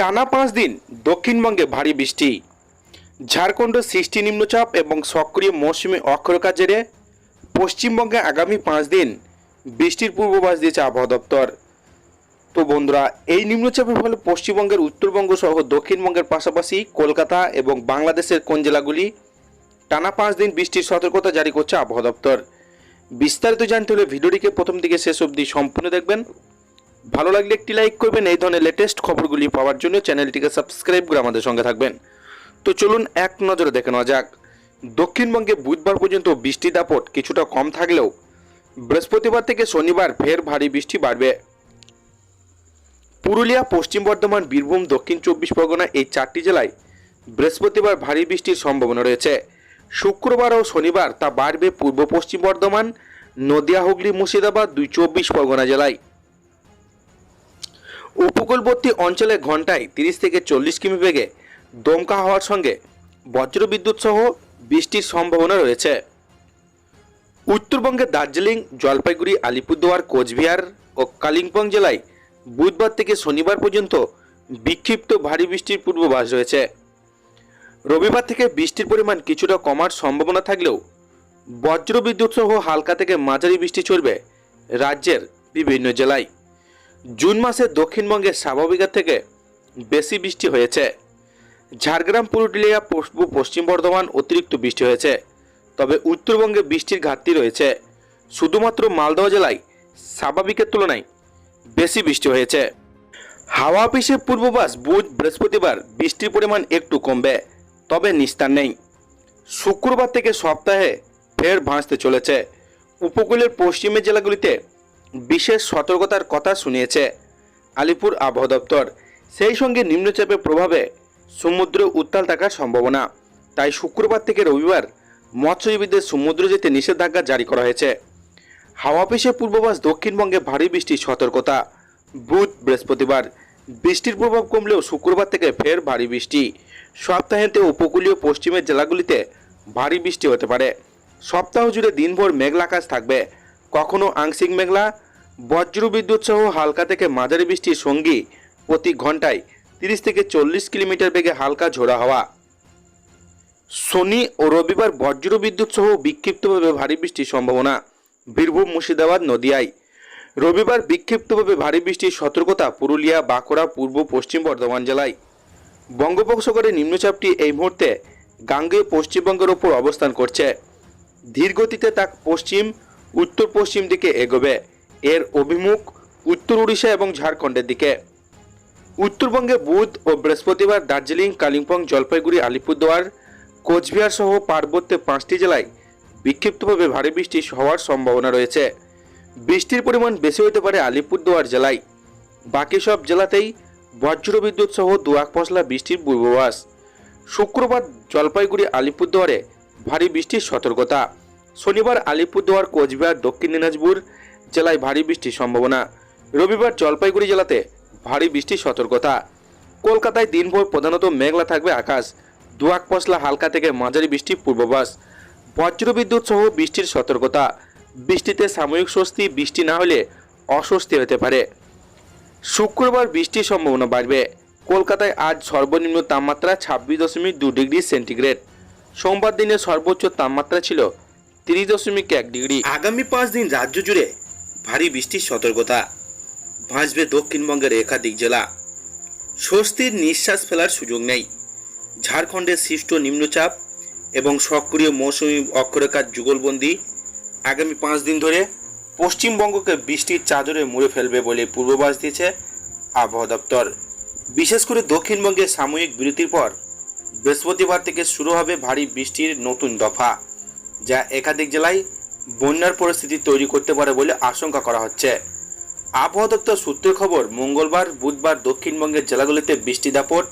টানা পাঁচ দিন দক্ষিণবঙ্গে ভারী বৃষ্টি। ঝাড়খণ্ড সৃষ্টি নিম্নচাপ এবং সক্রিয় মৌসুমি অক্ষরকার জেরে পশ্চিমবঙ্গে আগামী পাঁচ দিন বৃষ্টির পূর্বাভাস দিয়েছে আবহাওয়া দপ্তর। তো বন্ধুরা, এই নিম্নচাপের ফলে পশ্চিমবঙ্গের উত্তরবঙ্গ সহ দক্ষিণবঙ্গের পাশাপাশি কলকাতা এবং বাংলাদেশের কোন জেলাগুলি টানা পাঁচ দিন বৃষ্টির সতর্কতা জারি করছে আবহাওয়া দপ্তর। বিস্তারিত জানতে হলে ভিডিওটিকে প্রথম দিকে শেষ অবধি সম্পূর্ণ দেখবেন। ভালো লাগলে একটি লাইক করবেন, এই ধরনের লেটেস্ট খবরগুলি পাওয়ার জন্য চ্যানেলটিকে সাবস্ক্রাইব করে আমাদের সঙ্গে থাকবেন। তো চলুন এক নজরে দেখে নেওয়া যাক। দক্ষিণবঙ্গে বুধবার পর্যন্ত বৃষ্টি দাপট কিছুটা কম থাকলেও বৃহস্পতিবার থেকে শনিবার ফের ভারী বৃষ্টি বাড়বে। পুরুলিয়া, পশ্চিম বর্ধমান, বীরভূম, দক্ষিণ চব্বিশ পরগনা এই চারটি জেলায় বৃহস্পতিবার ভারী বৃষ্টির সম্ভাবনা রয়েছে। শুক্রবার ও শনিবার তা বাড়বে পূর্ব পশ্চিম বর্ধমান, নদিয়া, হুগলি, মুর্শিদাবাদ দুই চব্বিশ পরগনা জেলায়। উপকূলবর্তী অঞ্চলে ঘন্টায় তিরিশ থেকে চল্লিশ কিমি বেগে দমকা হওয়ার সঙ্গে বজ্রবিদ্যুৎ সহ বৃষ্টির সম্ভাবনা রয়েছে। উত্তরবঙ্গের দার্জিলিং, জলপাইগুড়ি, আলিপুরদুয়ার, কোচবিহার ও কালিম্পং জেলায় বুধবার থেকে শনিবার পর্যন্ত বিক্ষিপ্ত ভারী বৃষ্টির পূর্বাভাস রয়েছে। রবিবার থেকে বৃষ্টির পরিমাণ কিছুটা কমার সম্ভাবনা থাকলেও বজ্রবিদ্যুৎ সহ হালকা থেকে মাঝারি বৃষ্টি চলবে রাজ্যের বিভিন্ন জেলায়। জুন মাসে দক্ষিণবঙ্গে স্বাভাবিকের থেকে বেশি বৃষ্টি হয়েছে। ঝাড়গ্রাম, পুরুলিয়া পূর্ব পশ্চিম বর্ধমান অতিরিক্ত বৃষ্টি হয়েছে। তবে উত্তরবঙ্গে বৃষ্টির ঘাটতি রয়েছে। শুধুমাত্র মালদহ জেলায় স্বাভাবিকের তুলনায় বেশি বৃষ্টি হয়েছে। হাওয়া অফিসের পূর্বাভাস বুধ, বৃহস্পতিবার বৃষ্টির পরিমাণ একটু কমবে, তবে নিস্তার নেই। শুক্রবার থেকে সপ্তাহে ফের ভাসতে চলেছে। উপকূলের পশ্চিমের জেলাগুলিতে বিশেষ সতর্কতার কথা শুনিয়েছে আলিপুর আবহাওয়া দপ্তর। সেই সঙ্গে নিম্নচাপের প্রভাবে সমুদ্র উত্তাল থাকার সম্ভাবনা। তাই শুক্রবার থেকে রবিবার মৎস্যজীবীদের সমুদ্র যেতে নিষেধাজ্ঞা জারি করা হয়েছে। হাওয়া অফিসের পূর্বাভাস দক্ষিণবঙ্গে ভারী বৃষ্টির সতর্কতা। বুধ, বৃহস্পতিবার বৃষ্টির প্রভাব কমলেও শুক্রবার থেকে ফের ভারী বৃষ্টি। সপ্তাহেতে উপকূলীয় পশ্চিমের জেলাগুলিতে ভারী বৃষ্টি হতে পারে। সপ্তাহ জুড়ে দিনভর মেঘলা আকাশ থাকবে। কখনো আংশিক মেঘলা বজ্রবিদ্যুৎ সহ হালকা থেকে মাঝারি বৃষ্টির সঙ্গী প্রতি ঘন্টায় তিরিশ থেকে চল্লিশ কিলোমিটার বেগে হালকা ঝোড়া হওয়া। শনি ও রবিবার বজ্রবিদ্যুৎ সহ বিক্ষিপ্তভাবে ভারী বৃষ্টির সম্ভাবনা। বীরভূম, মুর্শিদাবাদ, নদিয়ায়। রবিবার বিক্ষিপ্তভাবে ভারী বৃষ্টির সতর্কতা পুরুলিয়া, বাঁকুড়া, পূর্ব, পশ্চিম বর্ধমান জেলায়। বঙ্গোপসাগরের নিম্নচাপটি এই মুহূর্তে গাঙ্গেয় পশ্চিমবঙ্গের ওপর অবস্থান করছে। ধীর গতিতে তা পশ্চিম উত্তর পশ্চিম দিকে এগোবে। এর অভিমুখ উত্তর উড়িষ্যা এবং ঝাড়খণ্ডের দিকে। উত্তরবঙ্গে বুধ ও বৃহস্পতিবার দার্জিলিং, কালিম্পং, জলপাইগুড়ি, আলিপুরদুয়ার, কোচবিহার সহ পার্বত্য পাঁচটি জেলায় বিক্ষিপ্তভাবে ভারী বৃষ্টি হওয়ার সম্ভাবনা রয়েছে। বৃষ্টির পরিমাণ বেশি হতে পারে আলিপুরদুয়ার জেলায়। বাকি সব জেলাতেই বজ্রবিদ্যুৎ সহ দুয়াক পশলা বৃষ্টির পূর্বাভাস। শুক্রবার জলপাইগুড়ি, আলিপুরদুয়ারে ভারী বৃষ্টির সতর্কতা। শনিবার আলিপুরদুয়ার, কোচবিহার, দক্ষিণ দিনাজপুর জেলায় ভারী বৃষ্টির সম্ভাবনা। রবিবার জলপাইগুড়ি জেলাতে ভারী বৃষ্টির সতর্কতা। কলকাতায় দিনভর প্রধানত মেঘলা থাকবে আকাশ। দুয়াক পশলা হালকা থেকে মাঝারি বৃষ্টির পূর্বাভাস। বজ্রবিদ্যুৎ সহ বৃষ্টির সতর্কতা। বৃষ্টিতে সাময়িক স্বস্তি, বৃষ্টি না হলে অস্বস্তি হতে পারে। শুক্রবার বৃষ্টির সম্ভাবনা বাড়বে। কলকাতায় আজ সর্বনিম্ন তাপমাত্রা ছাব্বিশ দশমিক দু ডিগ্রি সেন্টিগ্রেড। সোমবার দিনে সর্বোচ্চ তাপমাত্রা ছিল তিরিশ দশমিক এক ডিগ্রি। আগামী পাঁচ দিন রাজ্য জুড়ে বৃষ্টির সতর্কতা। ভাসবে দক্ষিণবঙ্গের একাধিক জেলা। স্বস্তির নিঃশ্বাস ফেলার সুযোগ নেই। ঝাড়খণ্ডের সৃষ্ট নিম্নচাপ এবং সক্রিয় মৌসুমি অক্ষরেখার যুগলবন্দি আগামী পাঁচ দিন ধরে পশ্চিমবঙ্গকে বৃষ্টির চাদরে মুড়ে ফেলবে বলে পূর্বাভাস দিয়েছে আবহাওয়া দপ্তর। বিশেষ করে দক্ষিণবঙ্গে সাময়িক বিরতির পর বৃহস্পতিবার থেকে শুরু হবে ভারী বৃষ্টির নতুন দফা, যা একাধিক জেলায় বন্যার পরিস্থিতি তৈরি করতে পারে বলে আশঙ্কা করা হচ্ছে। আবহাওয়া দপ্তর সূত্রের খবর, মঙ্গলবার, বুধবার দক্ষিণবঙ্গের জেলাগুলিতে বৃষ্টি দাপট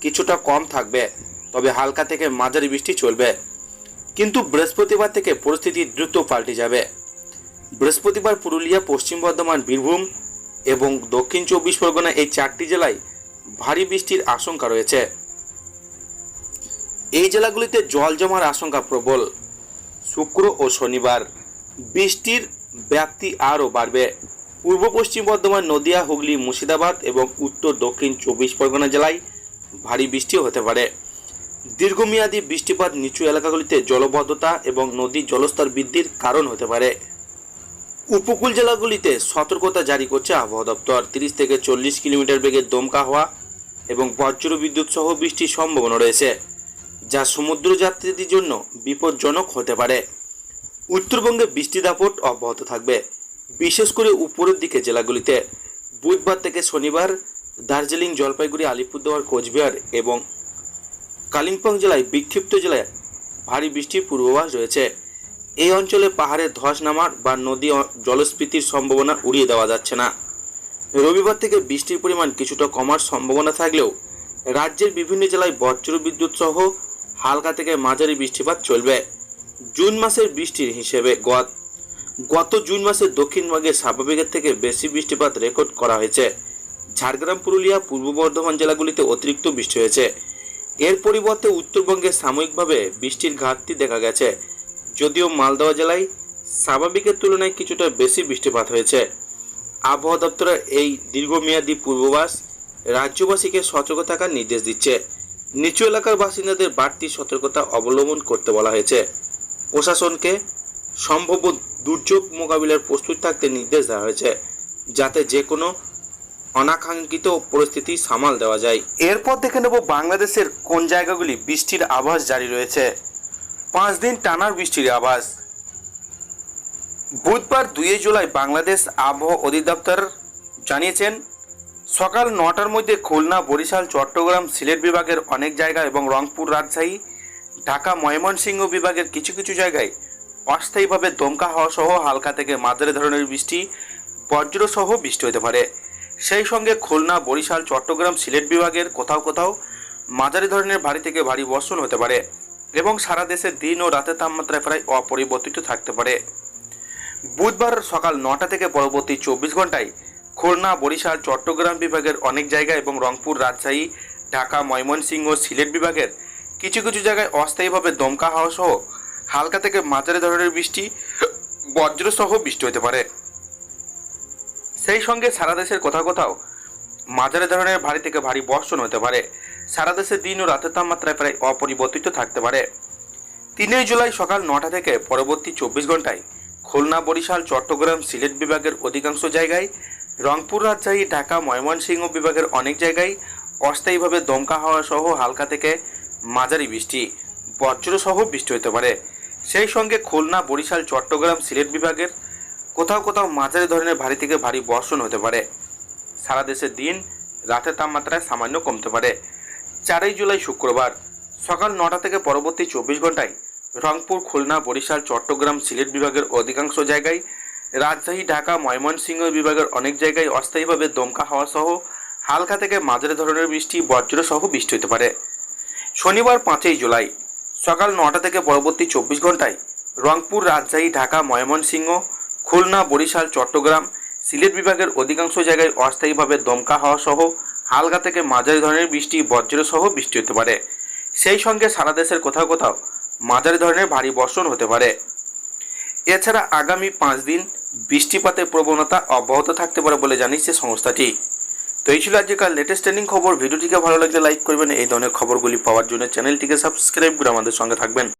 কিছুটা কম থাকবে, তবে হালকা থেকে মাঝারি বৃষ্টি চলবে। কিন্তু বৃহস্পতিবার থেকে পরিস্থিতি দ্রুত পাল্টে যাবে। বৃহস্পতিবার পুরুলিয়া, পশ্চিম বর্ধমান, বীরভূম এবং দক্ষিণ চব্বিশ পরগনা এই চারটি জেলায় ভারী বৃষ্টির আশঙ্কা রয়েছে। এই জেলাগুলিতে জল জমার আশঙ্কা প্রবল। শুক্র ও শনিবার। বৃষ্টির ব্যাপ্তি আরও বাড়বে। পূর্ব পশ্চিম বর্ধমান, নদিয়া, হুগলি, মুর্শিদাবাদ এবং উত্তর, দক্ষিণ চব্বিশ পরগনা জেলায় ভারী বৃষ্টিও হতে পারে। দীর্ঘমেয়াদী বৃষ্টিপাত নিচু এলাকাগুলিতে জলবদ্ধতা এবং নদীর জলস্তর বৃদ্ধির কারণ হতে পারে। উপকূল জেলাগুলিতে সতর্কতা জারি করছে আবহাওয়া দপ্তর। তিরিশ থেকে চল্লিশ কিলোমিটার বেগে দমকা হওয়া এবং বজ্র বিদ্যুৎ সহ বৃষ্টির সম্ভাবনা রয়েছে। যা সমুদ্র যাত্রীদের জন্য বিপজ্জনক হতে পারে। উত্তরবঙ্গে বৃষ্টি দাপট অব্যাহত থাকবে। বিশেষ করে উপরের দিকে জেলাগুলিতে বুধবার থেকে শনিবার দার্জিলিং, জলপাইগুড়ি, আলিপুরদুয়ার, কোচবিহার এবং কালিম্পং জেলায় বিক্ষিপ্ত জেলায় ভারী বৃষ্টির পূর্বাভাস রয়েছে। এই অঞ্চলে পাহাড়ে ধস নামার বা নদী জলস্ফীতির সম্ভাবনা উড়িয়ে দেওয়া যাচ্ছে না। রবিবার থেকে বৃষ্টির পরিমাণ কিছুটা কমার সম্ভাবনা থাকলেও রাজ্যের বিভিন্ন জেলায় বজ্র বিদ্যুৎ সহ হালকা থেকে মাঝারি বৃষ্টিপাত চলবে। জুন মাসের বৃষ্টির হিসেবে গত গত জুন মাসে দক্ষিণবঙ্গে স্বাভাবিকের থেকে বেশি বৃষ্টিপাত রেকর্ড করা হয়েছে। ঝাড়গ্রাম, পুরুলিয়া, পূর্ব বর্ধমান জেলাগুলিতে অতিরিক্ত বৃষ্টি হয়েছে। এর পরিবর্তে উত্তরবঙ্গে সাময়িকভাবে বৃষ্টির ঘাটতি দেখা গেছে। যদিও মালদহ জেলায় স্বাভাবিকের তুলনায় কিছুটা বেশি বৃষ্টিপাত হয়েছে। আবহাওয়া দপ্তরের এই দীর্ঘমেয়াদী পূর্বাভাস রাজ্যবাসীকে সতর্ক থাকার নির্দেশ দিচ্ছে। নিচু এলাকার বাসিন্দাদের বাড়তি সতর্কতা অবলম্বন করতে বলা হয়েছে। প্রশাসনকে সম্ভাব্য দুর্যোগ মোকাবিলার প্রস্তুত থাকতে নির্দেশ দেওয়া হয়েছে, যাতে যে কোনো অনাকাঙ্ক্ষিত পরিস্থিতি সামাল দেওয়া যায়। এরপর দেখে নেব বাংলাদেশের কোন জায়গাগুলি বৃষ্টির আভাস জারি রয়েছে। পাঁচ দিন টানার বৃষ্টির আভাস। বুধবার দুই জুলাই বাংলাদেশ আবহাওয়া অধিদপ্তর জানিয়েছেন সকাল নটার মধ্যে খুলনা, বরিশাল, চট্টগ্রাম, সিলেট বিভাগের অনেক জায়গা এবং রংপুর রাজশাহী, ঢাকা, ময়মনসিংহ বিভাগের কিছু কিছু জায়গায় অস্থায়ীভাবে দমকা হওয়া সহ হালকা থেকে মাঝারি ধরনের বৃষ্টি, বজ্র সহ বৃষ্টি হতে পারে। সেই সঙ্গে খুলনা, বরিশাল, চট্টগ্রাম, সিলেট বিভাগের কোথাও কোথাও মাঝারি ধরনের ভারী থেকে ভারী বর্ষণ হতে পারে এবং সারা দেশে দিন ও রাতের তাপমাত্রা প্রায় অপরিবর্তিত থাকতে পারে। বুধবার সকাল নটা থেকে পরবর্তী চব্বিশ ঘন্টায় খুলনা, বরিশাল, চট্টগ্রাম বিভাগের অনেক জায়গা এবং রংপুর, রাজশাহী, ঢাকা, ময়মনসিংহ, সিলেট বিভাগের কিছু কিছু জায়গায় অস্থায়ীভাবে দমকা হাওয়া সহ হালকা থেকে মাঝারি ধরনের বৃষ্টি, বজ্রসহ বৃষ্টি হতে পারে। সেই সঙ্গে সারা দেশের কোথাও কোথাও মাঝারি ধরনের ভারী থেকে ভারী বর্ষণ হতে পারে। সারা দেশে দিন ও রাতের তাপমাত্রায় প্রায় অপরিবর্তিত থাকতে পারে। তিনই জুলাই সকাল নটা থেকে পরবর্তী চব্বিশ ঘন্টায় খুলনা, বরিশাল, চট্টগ্রাম, সিলেট বিভাগের অধিকাংশ জায়গায় রংপুর রাজশাহী, ঢাকা, ময়মনসিংহ বিভাগের অনেক জায়গায় অস্থায়ীভাবে দমকা হাওয়া সহ হালকা থেকে মাঝারি বৃষ্টি বজ্র সহ বৃষ্টি হতে পারে। সেই সঙ্গে খুলনা, বরিশাল, চট্টগ্রাম, সিলেট বিভাগের কোথাও কোথাও মাঝারি ধরনের ভারী থেকে ভারী বর্ষণ হতে পারে। সারা দেশের দিন রাতের তাপমাত্রায় সামান্য কমতে পারে। চারই জুলাই শুক্রবার সকাল নটা থেকে পরবর্তী চব্বিশ ঘন্টায় রংপুর, খুলনা, বরিশাল, চট্টগ্রাম, সিলেট বিভাগের অধিকাংশ জায়গায় রাজশাহী, ঢাকা, ময়মনসিংহ বিভাগের অনেক জায়গায় অস্থায়ীভাবে দমকা হাওয়া সহ হালকা থেকে মাঝারি ধরনের বৃষ্টি বজ্র সহ বৃষ্টি হতে পারে। শনিবার পাঁচই জুলাই, সকাল নটা থেকে পরবর্তী চব্বিশ ঘন্টায় রংপুর, রাজশাহী, ঢাকা, ময়মনসিংহ, খুলনা, বরিশাল, চট্টগ্রাম, সিলেট বিভাগের অধিকাংশ জায়গায় অস্থায়ীভাবে দমকা হাওয়া সহ হালকা থেকে মাঝারি ধরনের বৃষ্টি বজ্র সহ বৃষ্টি হতে পারে। সেই সঙ্গে সারা দেশের কোথাও কোথাও মাঝারি ধরনের ভারী বর্ষণ হতে পারে। এছাড়া আগামী পাঁচ দিন বৃষ্টিপাতের প্রবণতা অব্যাহত থাকতে পারে বলে জানিয়েছে সংস্থাটি। তো এই ছিল আজকাল লেটেস্ট ট্রেন্ডিং খবর। ভিডিওটিকে ভালো লাগলে লাইক করবেন। এই ধরনের খবরগুলি পাওয়ার জন্য চ্যানেলটিকে সাবস্ক্রাইব করে আমাদের সঙ্গে থাকবেন।